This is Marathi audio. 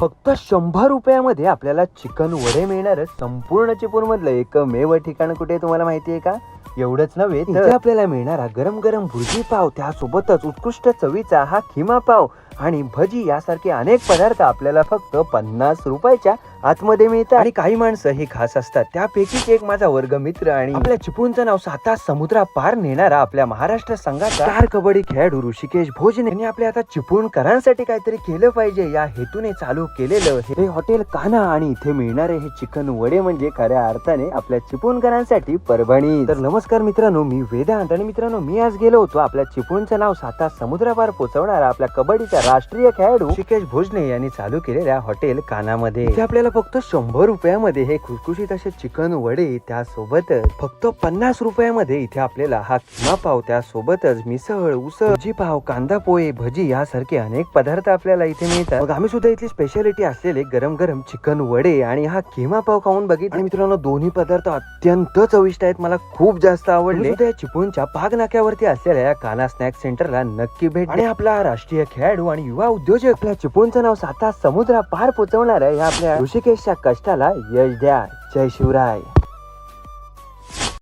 फक्त शंभर रुपयामध्ये आपल्याला चिकन वडे मिळणार संपूर्ण चिपळूण मधलं एकमेव ठिकाण कुठे तुम्हाला माहिती आहे का? एवढंच नव्हे तर आपल्याला मिळणारा गरम गरम भुर्जी पाव त्यासोबतच उत्कृष्ट चवीचा हा खिमा पाव आणि भजी यासारखे अनेक पदार्थ आपल्याला फक्त पन्नास रुपयाच्या आतमध्ये मिळतात. आणि काही माणसं हे खास असतात. त्यापैकीच एक माझा वर्ग मित्र आणि आपल्या चिपळूणचं नाव साता समुद्रा पार नेणारा आपल्या महाराष्ट्र संघाचा स्टार कबड्डी खेळाडू ऋषिकेश भोजने. यांनी आपल्या आता चिपळूणकरांसाठी काहीतरी केलं पाहिजे. या हेतूने चालू केलेलं हे हॉटेल काना आणि इथे मिळणारे हे चिकन वडे म्हणजे खऱ्या अर्थाने आपल्या चिपळूणकरांसाठी परभणी तर नमस्कार मित्रांनो मी वेदांत आणि मित्रांनो मी आज गेलो होतो आपल्या चिपळूणचं नाव साता समुद्रापार पोहोचवणारा आपल्या कबड्डीचा राष्ट्रीय खेळाडू ऋषिकेश भोजने यांनी चालू केलेल्या हॉटेल कानामध्ये आपल्याला आपल्याला फक्त शंभर रुपयामध्ये हे खुशखुशीत असे चिकन वडे त्यासोबतच फक्त पन्नास रुपयामध्ये इथे आपल्याला हा किमा पाव त्यासोबतच मिसळ उसळ भजी पाव कांदा पोहे भजी यासारखे अनेक पदार्थ आपल्याला इथे मिळतात. मग आम्ही सुद्धा इथली स्पेशालिटी असलेले गरम गरम चिकन वडे आणि हा किमा पाव खाऊन बघितले. आणि मित्रांनो दोन्ही पदार्थ अत्यंत चविष्ट आहेत. मला खूप जास्त आवडले. त्या चिपळूणच्या पाग नाक्यावरती असलेल्या या काना स्नॅक सेंटरला नक्की भेट आणि आपला राष्ट्रीय खेळाडू आणि युवा उद्योजक आपल्या चिपळूणचं नाव साता समुद्रा पार पोहोचवणाऱ्या या आपल्या ऋषिकेशच्या कष्टाला यश द्या जय शिवराय